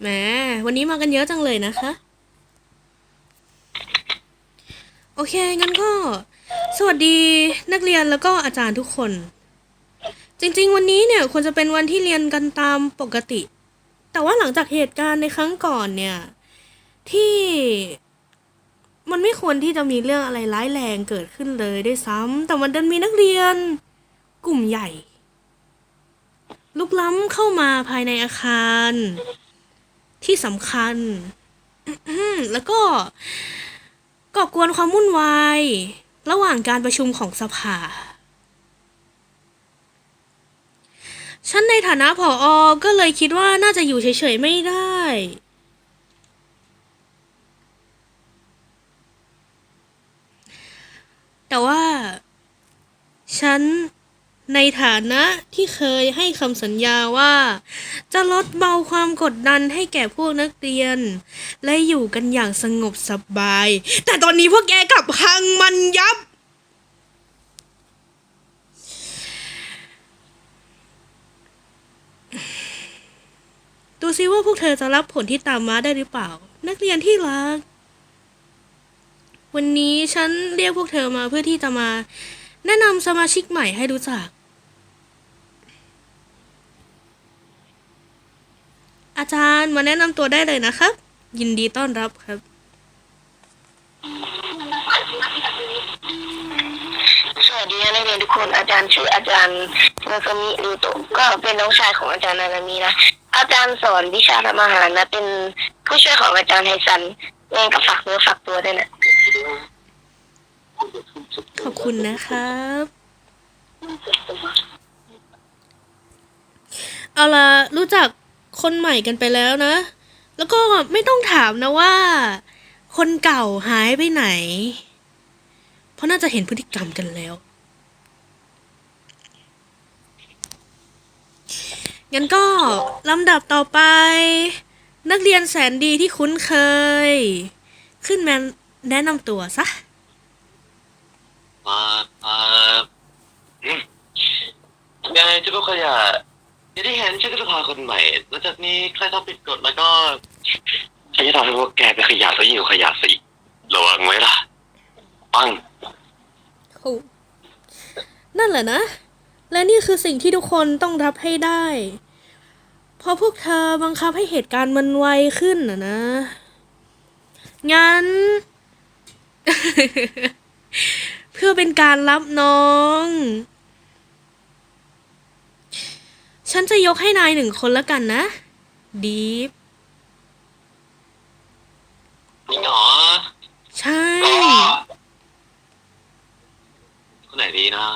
แหมวันนี้มากันเยอะจังเลยนะคะ โอเค งั้นก็ สวัสดีนักเรียนแล้วก็อาจารย์ทุกคน จริงๆ วันนี้เนี่ยควรจะเป็นวันที่เรียนกันตามปกติ แต่ว่าหลังจากเหตุการณ์ในครั้งก่อนเนี่ย ที่มันไม่ควรที่จะมีเรื่องอะไรร้ายแรงเกิดขึ้นเลยด้วยซ้ำแต่มันดันมีนักเรียน กลุ่มใหญ่ ลุกล้ำเข้ามาภายในอาคาร ที่สำคัญ แล้วก็ก่อกวนความวุ่นวาย ระหว่างการประชุมของสภา ฉันในฐานะผออก็เลยคิดว่าน่าจะอยู่เฉยๆไม่ได้แต่ว่า ฉัน ในฐานะที่เคยให้คำสัญญาว่า จะลดเบาความกดดันให้แก่พวกนักเรียน และอยู่กันอย่างสงบสบาย แต่ตอนนี้พวกแกกลับพังมันยับ ดูซิว่าพวกเธอจะรับผลที่ตามมาได้หรือเปล่า นักเรียนที่รัก วันนี้ฉันเรียกพวกเธอมาเพื่อที่จะมาแนะนำสมาชิกใหม่ให้รู้จัก อาจารย์มาแนะนำตัวได้เลยนะครับ ยินดีต้อนรับครับ สวัสดีนักเรียนทุกคนอาจารย์ชื่ออาจารย์โนซามิรูโตะก็เป็นน้องชายของอาจารย์นานามินะอาจารย์สอนวิชาทำอาหารนะ เป็นผู้ช่วยของอาจารย์ไฮซันเองก็ฝากเนื้อฝากตัวด้วยนะขอบคุณนะครับ เอาละรู้จัก คนใหม่กันไปแล้วนะ แล้วก็ไม่ต้องถามนะว่า คนเก่าหายไปไหน เพราะน่าจะเห็นพฤติกรรมกันแล้ว งั้นก็ลำดับต่อไป นักเรียนแสนดีที่คุ้นเคย ขึ้นมาแนะนำตัวซะมาอ่าอืมยังไงเจ้าพวกขยะ อย่างที่เห็นฉันก็จะพาคนใหม่หลังจากนี้ใครทำผิดกฎแล้วก็ฉันจะทำให้พวกแกเป็นขยะแล้วยิ่งกว่าขยะสิระวังไว้ล่ะ ปัง โอ้นั่นแหละนะ และนี่คือสิ่งที่ทุกคนต้องรับให้ได้ เพราะพวกเธอบังคับให้เหตุการณ์มันไวขึ้นนะนะ งั้น เพื่อเป็นการรับน้อง ฉันจะยกให้นายหนึ่งคนแล้วกันนะ ดีฟนี่หรอใช่ คนไหนดีนะ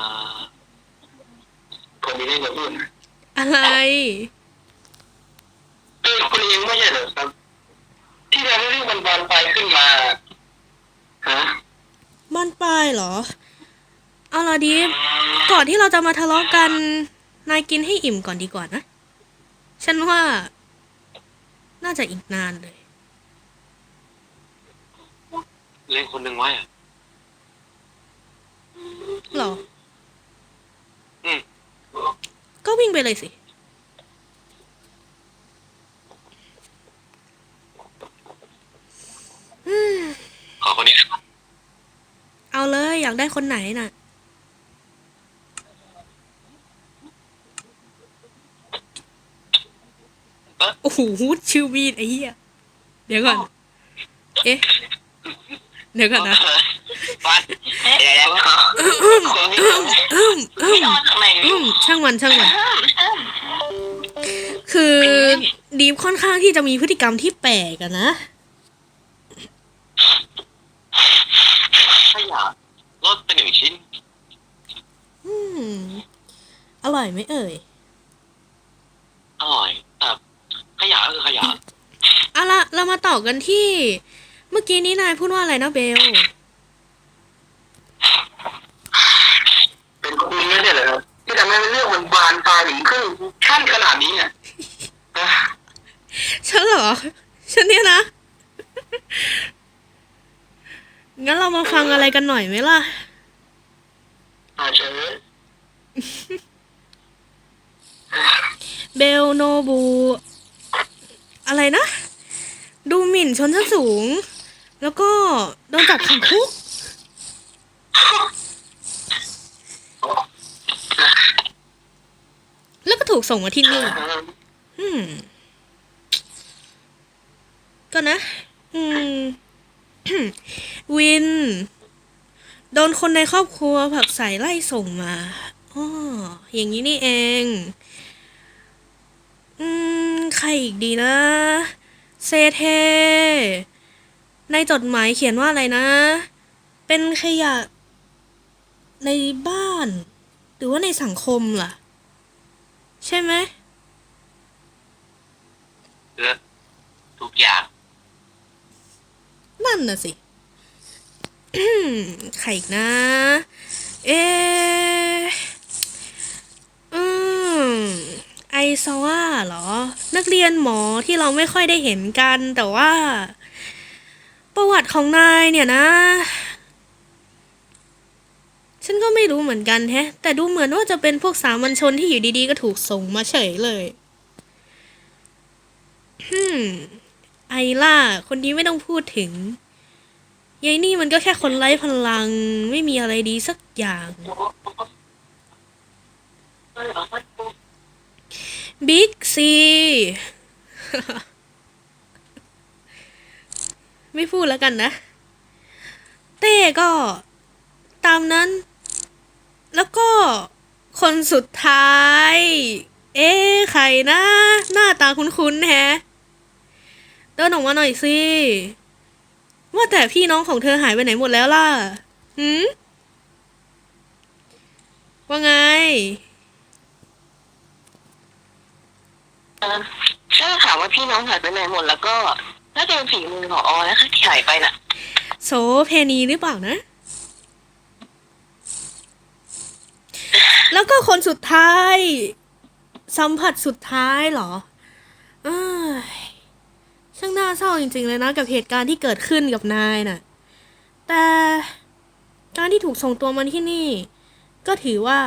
ผมมีเรื่องจะพูดนะอะไร เป็นคุณเองไม่ใช่เหรอครับ ที่ทำให้เรื่องมันบานปลายขึ้นมาฮะบ้านปลายเหรอ เอาล่ะดิฟก่อนที่เราจะมาทะเลาะกัน นายกินให้อิ่มก่อนดีกว่านะ ฉันว่า น่าจะอีกนานเลย เล่นคนหนึ่งไว้อะหรอ อืมก็วิ่งไปเลยสิอืมขอคนนี้ เอาเลยอยากได้คนไหนน่ะ โอ้โหชื่อวีดไอ้เหี้ยเดี๋ยวก่อน เอ๊ะ เดี๋ยวก่อนนะฟันเดี๋ยวๆอืมอืมอืมช่างมันช่างมัน คือดีฟค่อนข้างที่จะมีพฤติกรรมที่แปลกอะนะขยะลดไปหนึ่งชิ้น อืม อร่อยไหมเอ่ย อร่อย ขยะก็คือขยะเอาละเรามาต่อกันที่ เมื่อกี้นี้นายพูดว่าอะไรนะเบล เป็นคุณไม่ใช่เหรอครับที่ทำให้เรื่องมันบานปลายถึงขึ้นขั้นขนาดนี้เนี่ยฮะฉันเหรอ ฉันเนี่ยนะ งั้นเรามาฟังอะไรกันหน่อยไหมล่ะอาเชิญเบลโนบู อะไรนะ ดูหมิ่นชนชั้นสูง แล้วก็โดนจับขังคุก แล้วก็ถูกส่งมาที่นี่อืม ก็นะ อืม วิน โดนคนในครอบครัวผลักใส่ไล่ส่งมาอ๋ออย่างนี้นี่เองอืม ใครอีกดีนะ เซเท ในจดหมายเขียนว่าอะไรนะ เป็นขยะ ในบ้าน หรือว่าในสังคมล่ะ ใช่ไหมเออทุกอย่าง นั่นน่ะสิใครอีกนะ เอออืม ไอซาว่าเหรอ นักเรียนหมอที่เราไม่ค่อยได้เห็นกัน แต่ว่า ประวัติของนายเนี่ยนะ ฉันก็ไม่รู้เหมือนกันแฮะ แต่ดูเหมือนว่าจะเป็นพวกสามัญชนที่อยู่ดีๆ ก็ถูกส่งมาเฉยเลยฮึมไอล่า คนนี้ไม่ต้องพูดถึงยายนี่มันก็แค่คนไร้พลัง ไม่มีอะไรดีสักอย่าง บิ๊กซีไม่พูดแล้วกันนะ เต้ก็ตามนั้น แล้วก็คนสุดท้าย เอ๊ะใครนะ หน้าตาคุ้นๆแฮะ เดินออกมาหน่อยสิ ว่าแต่พี่น้องของเธอหายไปไหนหมดแล้วล่ะ หืมว่าไง เออใช่ค่ะว่าพี่น้องหายไปไหนหมดแล้วก็น่าจะเป็นฝีมือของออนะคะที่หายไปน่ะ โสเพณีหรือเปล่านะ แล้วก็คนสุดท้าย สัมผัสสุดท้ายเหรออช่างน่าเศร้าจริง ๆ เลยนะ กับเหตุการณ์ที่เกิดขึ้นกับนายน่ะ แต่การที่ถูกส่งตัวมาที่นี่ ก็ถือว่า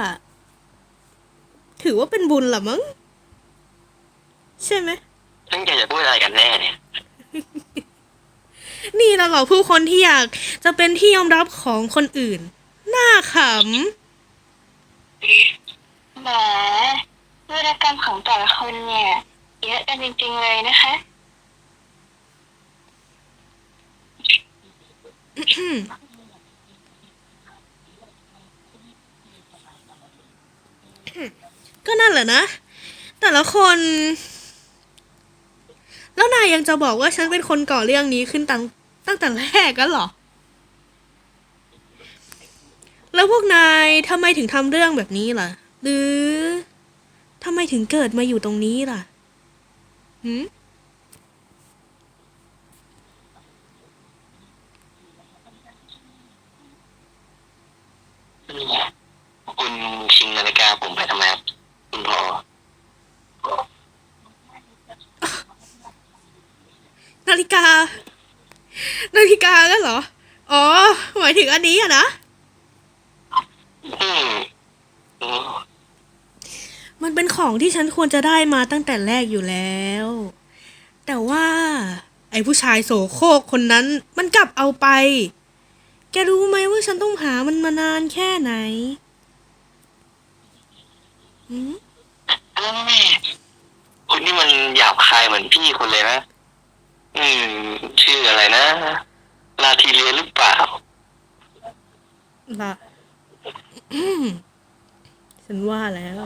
ถือว่าเป็นบุญละมั้ง ใช่ไหมตั้งใจจะพูดอะไรกันแน่เนี่ย นี่นะเหรอผู้คนที่อยากจะเป็นที่ยอมรับของคนอื่น น่าขแหมวิรกรรมของแต่ละคนเนี่ย เยอะกันจริงๆเลยนะคะำ ก็นั่นแหละนะ แต่ละคน แล้วนายยังจะบอกว่าฉันเป็นคนก่อเรื่องนี้ขึ้นตั้งตั้งแต่แรกกันหรอ แล้วพวกนายทำไมถึงทำเรื่องแบบนี้ล่ะ หรือทำไมถึงเกิดมาอยู่ตรงนี้ล่ะหืมคุณชิงนาฬิกาผมไปทำไมครับคุณพอ นาฬิกา นาฬิกากันเหรอ อ๋อ หมายถึงอันนี้อะนะอืมอืมมันเป็นของที่ฉันควรจะได้มาตั้งแต่แรกอยู่แล้ว แต่ว่า ไอ้ผู้ชายโสโครกคนนั้นมันกลับเอาไป แกรู้ไหมว่าฉันต้องหามันมานานแค่ไหนหืมอ้าวแม่คุณนี่มันหยาบคายเหมือนพี่คนเลยนะ อืม ชื่ออะไรนะลาทีเรียหรือเปล่าละอืมฉันว่าแล้ว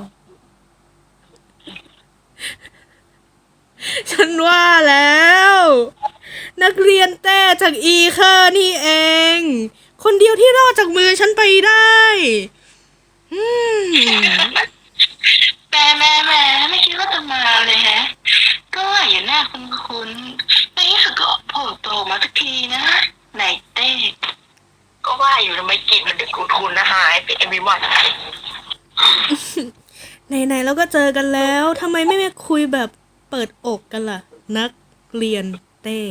ฉันว่าแล้ว นักเรียนแต้จากอีเคอร์นี่เอง คนเดียวที่รอดจากมือฉันไปได้ อืม แม่แม่แม่ไม่คิดว่าจะมาเลยฮะ ก็ว่าอย่าหน้าคุณคุณในที่สุดก็โผล่โตมาสักทีนะไหนเต้ ก็ว่าอยู่ทำไมกลินมันถึงคุณนะหายไปเอวิวัน ไหนๆเราก็เจอกันแล้วทำไมไม่มาคุยแบบเปิดอกกันล่ะ นักเรียนเต้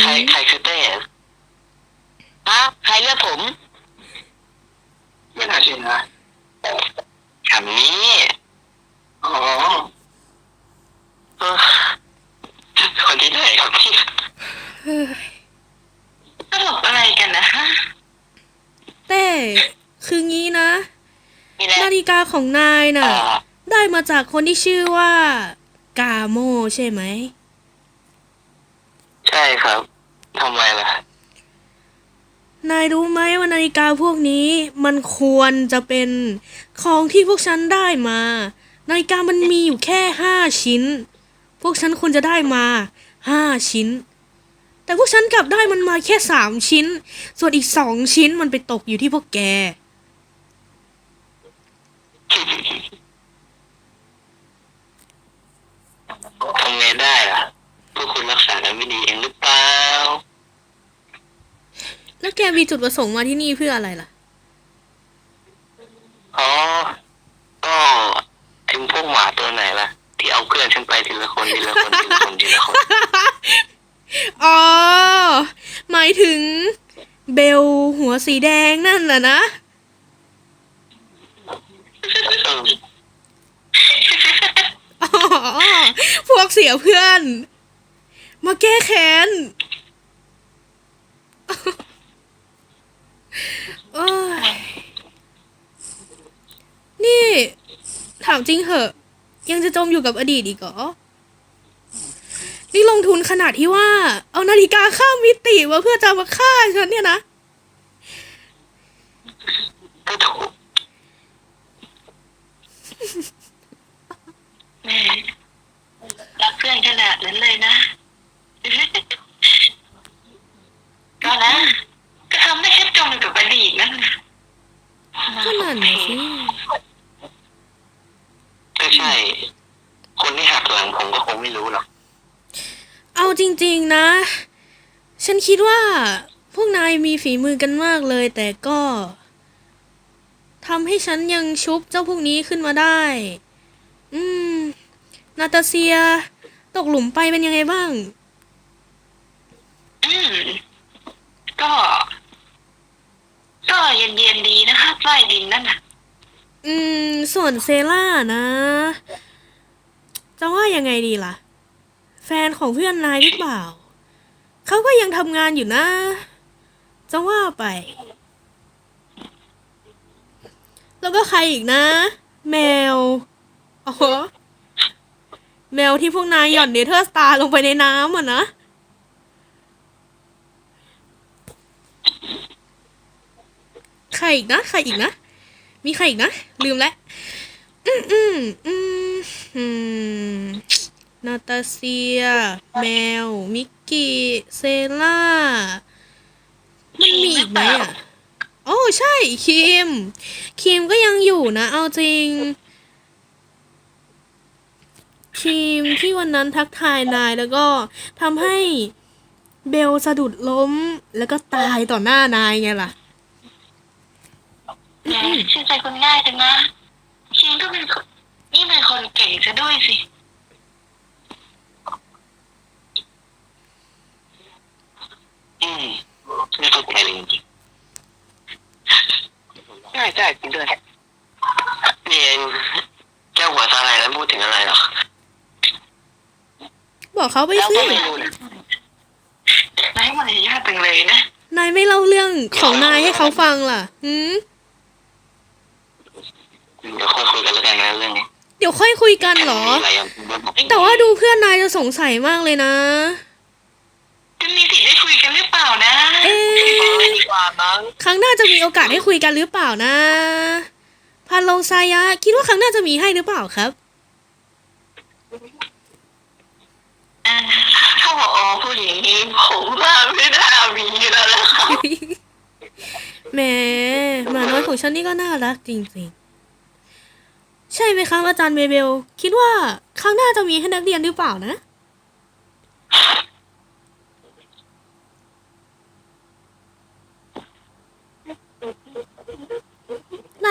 ใครใครคือเต้ฮะใครเลือกผม ไม่น่าเชื่อนะคำนี้ อ๋อเอ่อคนที่ไหนครับพี่ เฮ้ย ตลกอะไรกันนะฮะเต้คืองี้นะ มีแล้วนาฬิกาของนายน่ะได้มาจากคนที่ชื่อว่า กาโมใช่ไหม ใช่ครับทำไมล่ะนายรู้ไหมว่านาฬิกาพวกนี้มันควรจะเป็นของที่พวกฉันได้มา นาฬิกามันมีอยู่แค่ห้าชิ้น พวกฉันควรจะได้มาห้าชิ้น แต่พวกฉันกลับได้มันมาแค่สามชิ้น ส่วนอีกสองชิ้นมันไปตกอยู่ที่พวกแก ทำไงได้ล่ะ พวกคุณรักษากันไม่ดีเองหรือเปล่า แล้วแกมีจุดประสงค์มาที่นี่เพื่ออะไรล่ะ อ๋อ ก็ไอ้พวกหมาตัวไหนล่ะ ที่เอาเพื่อนฉันไปทีละคนทีละคนทีละคนทีละคน อ๋อ หมายถึง เบลหัวสีแดงนั่นน่ะนะอออ๋อ พวกเสียเพื่อน มาแก้แค้นโอ้ยนี่ ถามจริงเหอะ ยังจะจมอยู่กับอดีตอีกเหรอ นี่ลงทุนขนาดที่ว่า เอานาฬิกาข้ามมิติมาเพื่อจะมาฆ่าฉันเนี่ยนะก็ถูกแหม่รักเพื่อนขนาดนั้นเลยนะ ก็นะก็ทำได้แค่จมอยู่กับอดีตนั่นนะก็นั่นน่ะสิก็ใช่ คนที่หักหลังผมก็คงไม่รู้หรอก เอาจริงๆนะ ฉันคิดว่าพวกนายมีฝีมือกันมากเลย แต่ก็ทำให้ฉันยังชุบเจ้าพวกนี้ขึ้นมาได้ อืม นาตาเซีย ตกหลุมไปเป็นยังไงบ้าง อืม ก็ ก็เย็นๆดีนะคะใต้ดินนั่นน่ะ อืม ส่วนเซล่านะ จะว่ายังไงดีล่ะแฟ นของเพื่อนนายหรือเปล่า เขาก็ยังทำงานอยู่นะ จะว่าไป แล้วก็ใครอีกนะ แมว อ๋อ แมวที่พวกนายหย่อนเนเธอร์สตาร์ลงไปในน้ำอะนะ ใครอีกนะ ใครอีกนะ มีใครอีกนะ ลืมแล้ว อืมอืมอืมอืม นาตาเซีย แมว มิกกี้ เซล่า มันมีอีกไหมอะ โอ้ใช่คิมคิมก็ยังอยู่นะ เอาจริงคิมที่วันนั้นทักทายนายแล้วก็ทำให้เบลสะดุดล้มแล้วก็ตายต่อหน้านายไงล่ะแหมชื่อใจคนง่ายจังนะชิงก็เป็นคนนี่เป็นคนเก่งซะด้วยสิ อืมไม่เข้าใจเลยจริงๆใช่ใช่จริงด้วยนี่เองเจ้าหัวซาลายนั้นพูดถึงอะไรหรอบอกเขาไปแล้วสิก็ไม่รู้นะนายมารยาทจังเลยนะนายไม่เล่าเรื่องของนายให้เขาฟังล่ะหืมเดี๋ยวค่อยคุยกันแล้วกันนะเรื่องนี้เดี๋ยวค่อยคุยกันเหรอ มีอะไรอย่างที่บอกแต่ว่าดูเพื่อนนายจะสงสัยมากเลยนะ จะมีสิทธิ์ได้คุยกั นหรือเปล่านะเอ๊ะไม่ดีกว่ามั้งครั้งหน้าจะมีโอกาสให้คุยกันหรือเปล่านะพาโลซายะ คิดว่าครั้งหน้าจะมีให้หรือเปล่าครับอ่าถ้าผอพูดอย่างนี้ผมว่าไม่น่ามีแล้วล่ะครับแหมหมาน้อยของฉันนี่ก็น่ารักจริงๆ ใช่ไหมครับอาจารย์เบเบล คิดว่าครั้งหน้าจะมีให้นักเรียนหรือเปล่านะ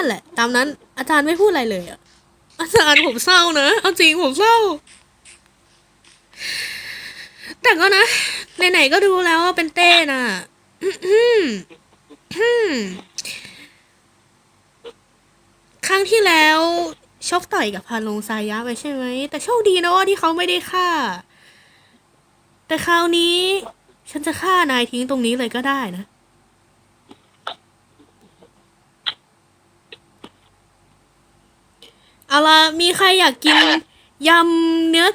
นั่นแหละ ตามนั้น อาจารย์ไม่พูดอะไรเลยอะอาจารย์ผมเศร้านะ เอาจริงผมเศร้า แต่ก็นะไหนๆก็รู้แล้วว่าเป็นเต้น่ะครั้งที่แล้วชกต่อยกับพานลงซายะไปใช่ไหม แต่โชคดีนะว่าที่เขาไม่ได้ฆ่า แต่คราวนี้ ฉันจะฆ่านายทิ้งตรงนี้เลยก็ได้นะ เอาละมีใครอยากกินยำเนื้อ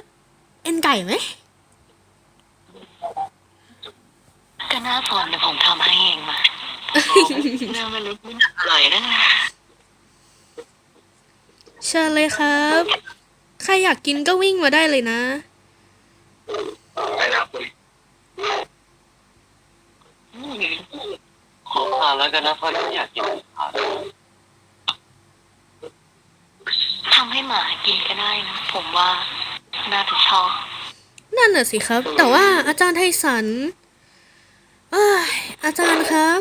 เอ็นไก่ไหมก็น่าสอนเดี๋ยวผมทำให้เองมาเนื้อมันลึกมันอร่อยนะเชิญเลยครับ ใครอยากกินก็วิ่งมาได้เลยนะไปนะขอทานแล้วกันนะเพราะฉันอยากกินอาหาร ทำ ให้หมากินก็ได้นะ ผมว่าน่าจะชอบ นั่นน่ะสิครับ แต่ว่าอาจารย์ไทสันเอ้ยอาจารย์ครับ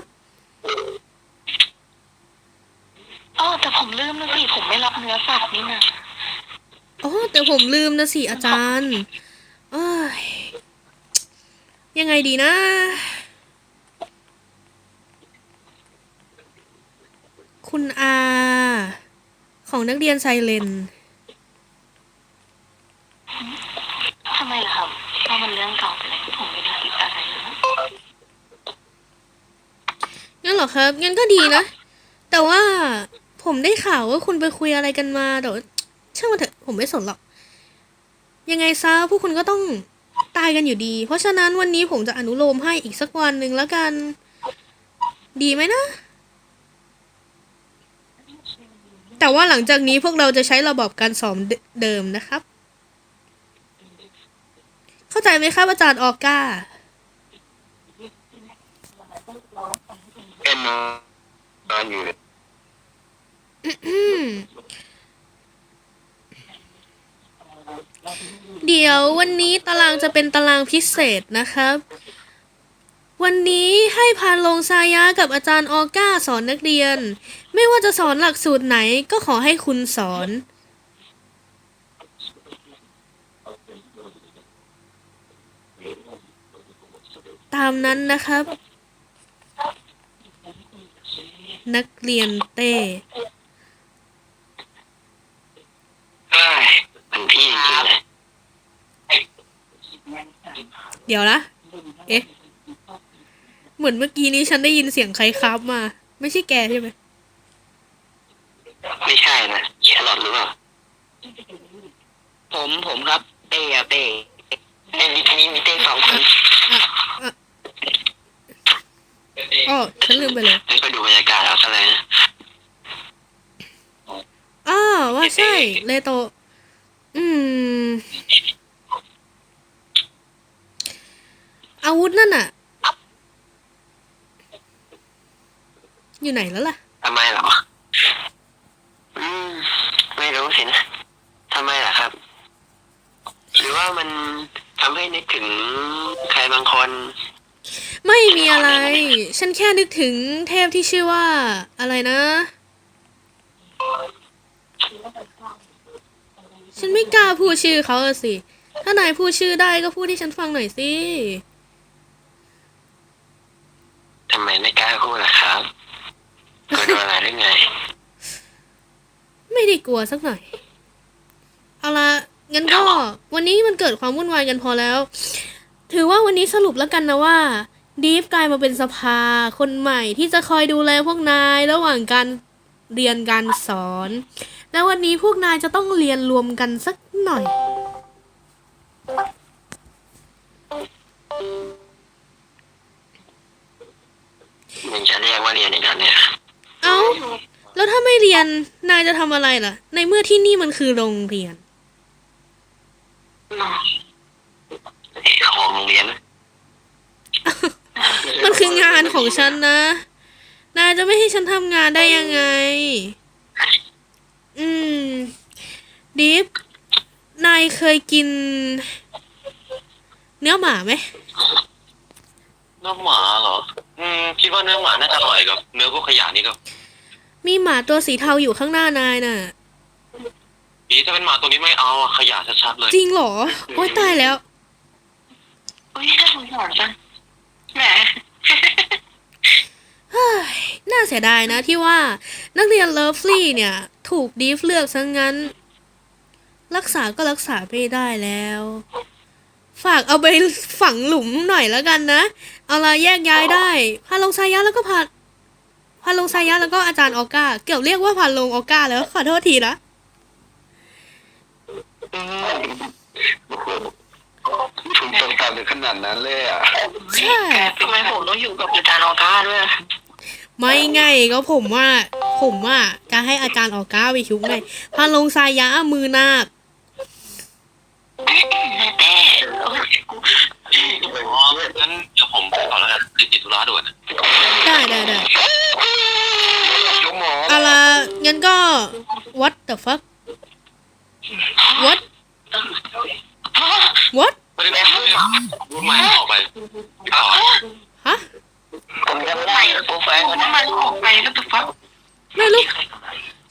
อ๋อแต่ผมลืมนะพี่ผมไม่รับเนื้อสัตว์นี่นะอ๋อแต่ผมลืมนะสิอาจารย์เอ้ยยังไงดีนะ คุณอา ของนักเรียนไซเลนทำไมล่ะครับเพราะมันเรื่องเก่าไปแล้วผมไม่ได้ติดอะไรเลยนะงั้นเหรอครับงั้นก็ดีนะ แต่ว่าผมได้ข่าวว่าคุณไปคุยอะไรกันมาเดี๋ยวช่างมันเถอะผมไม่สนหรอก ยังไงซะพวกคุณก็ต้องตายกันอยู่ดี เพราะฉะนั้นวันนี้ผมจะอนุโลมให้อีกสักวันหนึ่งแล้วกัน ดีไหมนะ แต่ว่าหลังจากนี้พวกเราจะใช้ระบบการสอนเดิมนะครับ เข้าใจไหมครับอาจารย์ออก้าเป็นนอนอยู่อืมเดี๋ยววันนี้ตารางจะเป็นตารางพิเศษนะครับ วันนี้ให้พานลงซายะกับอาจารย์ออก้าสอนนักเรียน ไม่ว่าจะสอนหลักสูตรไหนก็ขอให้คุณสอน ตามนั้นนะครับ นักเรียนเต้เอ้ยมันพี่จริงๆเลยเดี๋ยวนะ เอ๊ะ เหมือนเมื่อกี้นี้ฉันได้ยินเสียงใครครับมา ไม่ใช่แกใช่ไหมไม่ใช่นะแครอทหรือเปล่าผมผมครับเต้อะเต้เต้มีมีมีเต้สองคนอ๋อฉันลืมไปเลยไม่ไปดูบรรยากาศเอาซะเลยนะอ้าวว่าใช่ เลโต อืม อาวุธนั่นน่ะ อยู่ไหนแล้วล่ะ ทำไมเหรอ อืม ไม่รู้สินะทำไมล่ะครับ หรือว่ามันทำให้นึกถึงใครบางคน ไม่มีอะไร ฉันแค่นึกถึงเทพที่ชื่อว่า อะไรนะ ฉันไม่กล้าพูดชื่อเขาอะสิ ถ้านายพูดชื่อได้ก็พูดให้ฉันฟังหน่อยสิ ทำไมไม่กล้าพูดล่ะครับก ลัวโดนอะไรหรือไง ไม่ได้กลัวสักหน่อย เอาละงั้นก็วันนี้มันเกิดความวุ่นวายกันพอแล้ว ถือว่าวันนี้สรุปแล้วกันนะว่าดีฟกลายมาเป็นสภาคนใหม่ที่จะคอยดูแลพวกนายระหว่างการเรียนการสอน และวันนี้พวกนายจะต้องเรียนรวมกันสักหน่อย มันจะเรียกว่าเรียนอย่างนั้นเนี่ย เอา้า แล้วถ้าไม่เรียนนายจะทำอะไรล่ะ ในเมื่อที่นี่มันคือโรงเรียน ของโรงเรียนนะมันคืองานของฉันนะ นายจะไม่ให้ฉันทำงานได้ยังไง อืม ดิฟ นายเคยกิน เนื้อหมาไหม เนื้อหมาเหรอ อืมคิดว่าเนื้อหมาน่าจะอร่อยกับเนื้อพวกขยะนี่ก็ มีหมาตัวสีเทาอยู่ข้างหน้านายน่ะ อีถ้าเป็นหมาตัวนี้ไม่เอาอะขยะชัดๆเลย จริงเหรอ โอ๊ยตายแล้ว อุ้ยน่าสงสารจังแหม เฮ้ยน่าเสียดายนะที่ว่า นักเรียนเลิฟลี่เนี่ย ถูกดีฟเลือกซะงั้น รักษาก็รักษาไม่ได้แล้ว ฝากเอาไปฝังหลุมหน่อยแล้วกันนะ เอาละแยกย้ายได้ พาลงสายะแล้วก็พา พาลงสายะแล้วก็อาจารย์ออก้า เกี่ยวเรียกว่าพาลงออก้าแล้วขอโทษทีนะอืมโอ้โหถูกต้องตามถึงขนาดนั้นเลยอะใช่แต่ทำไมผมต้องอยู่กับอาจารย์ออก้าด้วย ไม่ไงก็ผมว่า ผมว่าจะให้อาจารย์ออก้าไปชุบไงพาลงสายะมือนาคแต่อ๋องั้นเดี๋ยวผมไปก่อนแล้วกันติดธุระด่วนนะได้ได้ได้ งั้นก็ what the fuck what what ไม่ได้พูดพูดใหม่ออกไปต่อฮะผมจำได้โปรไฟล์มันมันออกไปก็จะฟังไม่รู้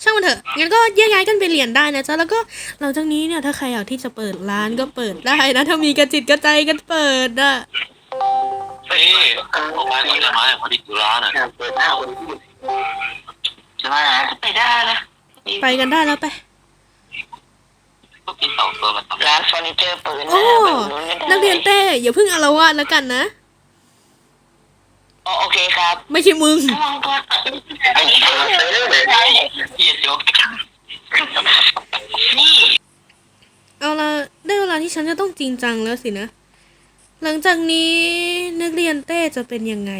ช่างมันเถอะ งั้นก็แยกย้ายกันไปเรียนได้นะจ๊ะ แล้วก็หลังจากนี้เนี่ย ถ้าใครอยากที่จะเปิดร้านก็เปิดได้นะ ถ้ามีกระจิตกระใจกันเปิดอะนี่ออกไปนี่ได้ไหมพอดีธุระน่ะ เปิดหน้าคนจะมาไปได้นะไปกันได้แล้วไปก็กินสองตัวมาทำร้านเฟอร์นิเจอร์เปิดหโอ้น้าแบบนู้นไม่ได้นักเรียนเต้อย่าเพิ่งอารวาสแล้วกันนะอ๋อโอเคครับ ไม่ใช่มึงระวังตัวไอ้เหี้ยเหี้ยยกนี่เอาละได้เวลาที่ฉันจะต้องจริงจังแล้วสินะ หลังจากนี้นักเรียนเต้จะเป็นยังไง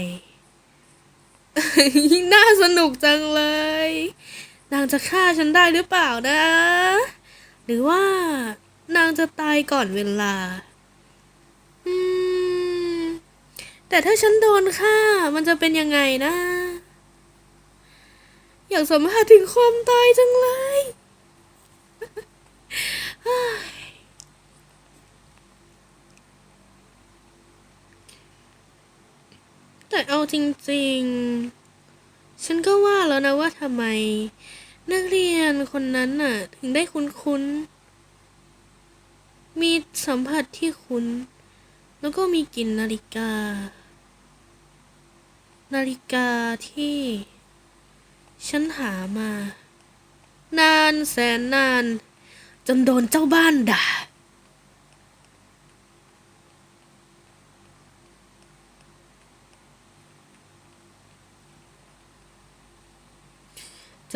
น่าสนุกจังเลย นางจะฆ่าฉันได้หรือเปล่านะ หรือว่านางจะตายก่อนเวลา อืม แต่ถ้าฉันโดนฆ่ามันจะเป็นยังไงนะ อยากสัมผัสถึงความตายจังเลย แต่เอาจริงๆ ฉันก็ว่าแล้วนะว่าทำไม นักเรียนคนนั้นน่ะ ถึงได้คุ้นๆ มีสัมผัสที่คุ้น แล้วก็มีกลิ่นนาฬิกา นาฬิกาที่ ฉันหามา นานแสนนาน จนโดนเจ้าบ้านด่า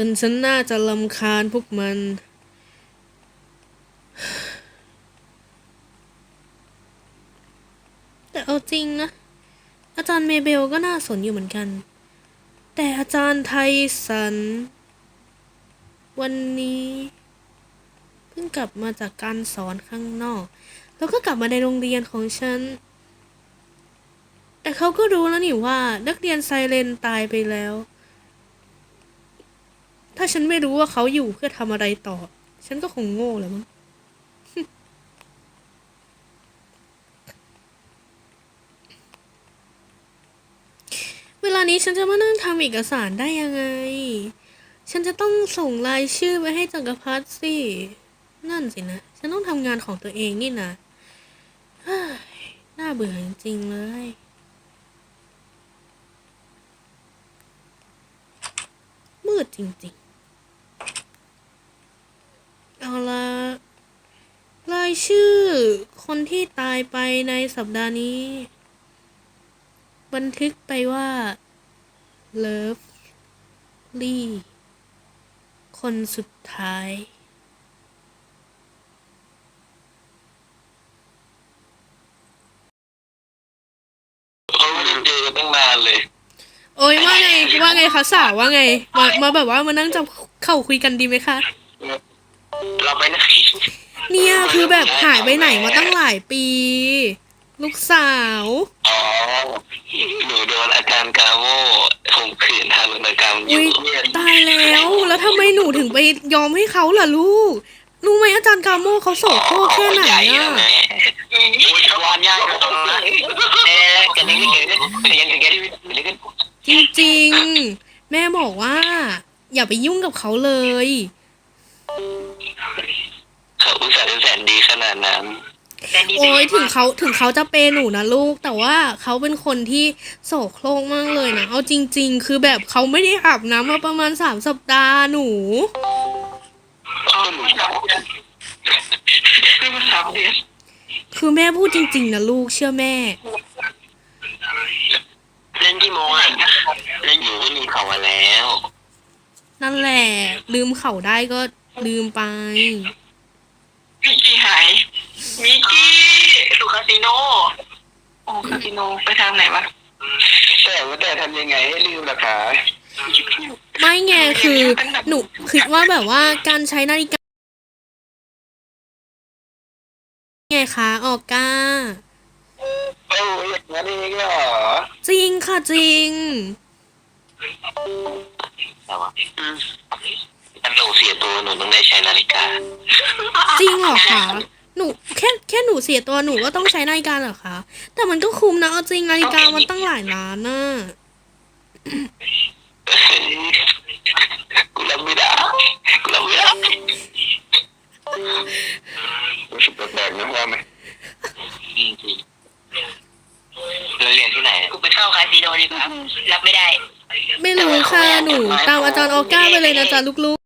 จนฉันน่าจะลำคาญพวกมัน แต่เอาจริงนะ อาจารย์เมเบลก็น่าสนอยู่เหมือนกัน แต่อาจารย์ไทสัน วันนี้ เพิ่งกลับมาจากการสอนข้างนอก แล้วก็กลับมาในโรงเรียนของฉัน แต่เขาก็รู้แล้วนี่ว่านักเรียนไซเรนตายไปแล้ว ถ้าฉันไม่รู้ว่าเขาอยู่เพื่อทำอะไรต่อ ฉันก็คงโง่แหล้วมั้งเวลานี้ฉันจะมานั่งทำเอกสารได้ยังไง ฉันจะต้องส่งรายชื่อไปให้จักรพรรดิสิ นั่นสินะ ฉันต้องทำงานของตัวเองนี่นะน่าเบื่อจริงๆเลยมืดจริงๆ เอาละรายชื่อคนที่ตายไปในสัปดาห์นี้ บันทึกไปว่าเลิฟลี่คนสุดท้าย เขาไม่ได้เจอกันตั้งนานเลย โอ้ยว่าไงว่าไงคะสาวว่าไง มามาแบบว่ามานั่งจับเข่าคุยกันดีไหมคะ เราไปไหนเนี่ยคือแบบหายไปไหนมาตั้งหลายปี ลูกสาว อ๋อหนูโดนอาจารย์กาโม่ข่มขืนทารุณกรรมออุ้ยู่ยตายแล้วแล้วทำไมหนูถึงไปยอมให้เขาล่ะลูกรู้ไหมอาจารย์กาโมเขาโสโครกแค่ไหนใญ่นะอะแม่อุ้ยชาวานยากตรงนั้นเอ๊ะกันนี่เกิดขึ้นยังเกิดขึ้นจริงๆ แม่บอกว่า อย่าไปยุ่งกับเขาเลย เขาอุตส่าห์เป็นแสนดีขนาดนั้นโอ้ยถึงเขาถึงเขาจะเปย์หนูนะลูก แต่ว่าเขาเป็นคนที่โสโครกมากเลยนะเอาจริง ๆ คือแบบเขาไม่ได้อาบน้ำมาประมาณสามสัปดาห์หนู อ๋อไม่สามเดือนไม่มาสามเดือนคือแม่พูดจริง ๆนะลูกเชื่อแม่ เล่นกี่โมงอะเล่นอยู่ไม่มีเขามาแล้ว นั่นแหละ ลืมเขาได้ก็ ลืมไป มิกี้หาย มิกี้ดูคาสิโน โอ้คาสิโนไปทางไหนวะ แต่ว่าแต่ทำยังไงให้ลืมล่ะคะไม่ไงคือหนูคิดว่าแบบว่าการใช้นาฬิกาไงคะออกก้า โอ้ยอย่างนั้นเองเหรอจริงค่ะจริงแต่ว่าอืม ถ้าหนูเสียตัวหนูต้องได้ใช้นาฬิกา จริงเหรอคะหนูแค่แค่หนูเสียตัวหนูก็ต้องใช้นาฬิกาเหรอคะแต่มันก็คุ้มนะเอาจริงนาฬิกามันตั้งหลายล้านน่ะกูรับไม่ได้กูรับไม่ได้รู้สึกแปลกๆนะว่าไหมจริงๆแล้วเรียนที่ไหนกูไปเข้าคาสิโนดีกว่ารับไม่ได้ ไม่รู้ค่ะหนู ตามอาจารย์ออก้าไปเลยนะจ๊ะลูก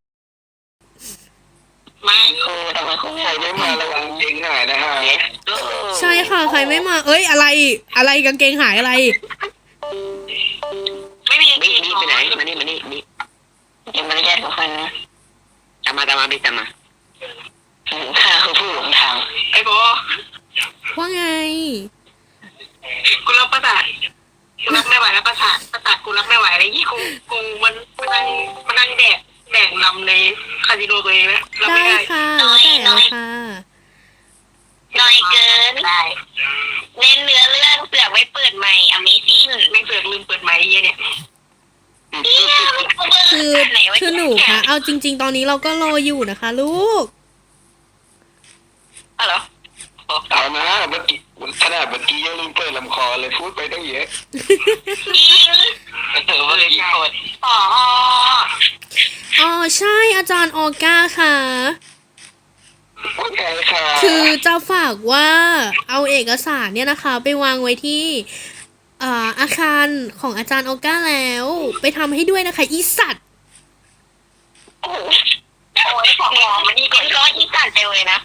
ไม่โอ้ทำไมเขาใครไม่มาระวังจริงหน่อยนะฮะๆใช่ค่ะ ใครไม่มา เอ้ยอะไร อะไรกางเกงหายอะไร ไม่มีนี่นี่ไปไหนมานี่มานี่นี่ยังไม่ได้แยกกับใครนะตามมาตามมาพี่ตามมาข้าคือผู้หลงทางไอ้โบว่าไง กูรับประสาทกูรับไม่ไหวแล้วประสาทประสาทกูรับไม่ไหวเลยยี่กูกูมันมันนั่งมันนั่งแดกแดกลำในคาสิโนตัวเองแล้วรับได้ไม่ได้ค่ะ แล้วแต่เลยค่ะ น้อยเกิน ได้เล่นเนื้อเรื่องเสือกไม่เปิดใหม่ Amazing ไม่เปิดลืมเปิดใหม่เยี่ยเนี่ยคือคือหนูคะเอาจริง ๆ ตอนนี้เราก็รออยู่นะคะ ลูกอ๋อเหรอเอานะเมื่อกี้ขนาดเมื่อกี้ยังลืมเปิดลำคอเลยพูดไปตั้งเยอะจริงเออเมื่อกี้กดอ๋อ อ๋อใช่อาจารย์ออก้าค่ะว่าไงค่ะคือจะฝากว่าเอาเอกสารเนี่ยนะคะ ไปวางไว้ที่เอ่ออาคารของอาจารย์ออก้าแล้ว ไปทำให้ด้วยนะคะ อีสัตว์โอ้ยของหอมมันนี่เป็นร้อยยี่สิบเซลเลยนะ